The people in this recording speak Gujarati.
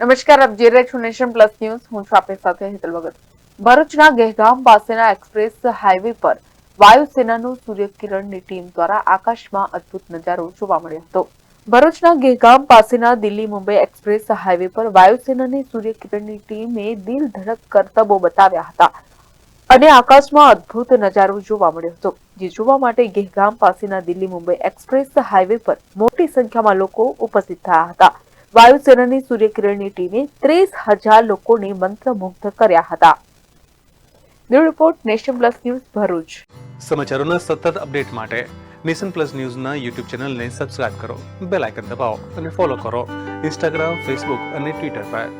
નમસ્કાર, આપ જોઈ રહ્યા પ્લસ ન્યૂઝ. હું છું આપની સાથે હેતલ ભગત. ભરૂચના ગહેગામ પાસેના એક્સપ્રેસ હાઈવે પર વાયુસેનાનું સૂર્યકિરણની ટીમ દ્વારા આકાશમાં અદ્ભુત નજારો જોવા મળ્યો હતો. ભરૂચના ગહેગામ પાસેના દિલ્હી મુંબઈ એક્સપ્રેસ હાઈવે પર વાયુસેનાની સૂર્યકિરણની ટીમે દિલ ધડક કરતબો બતાવ્યા હતા અને આકાશમાં અદ્ભુત નજારો જોવા મળ્યો હતો, જે જોવા માટે ગેહગામ પાસેના દિલ્હી મુંબઈ એક્સપ્રેસ હાઈવે પર મોટી સંખ્યામાં લોકો ઉપસ્થિત થયા હતા. વાયુસેનાની સૂર્યકિરણની ટીમે ત્રીસ હજાર લોકોને મંત્રમુગ્ધ કર્યા હતા. Report, nation plus news, Bharuch. સમાચારોના સતત અપડેટ માટે નેશન પ્લસ ન્યૂઝના યુટ્યુબ ચેનલને સબસ્ક્રાઇબ કરો, બેલ આઇકન દબાવો અને ફોલો કરો ઇન્સ્ટાગ્રામ, ફેસબુક અને ટ્વિટર પર.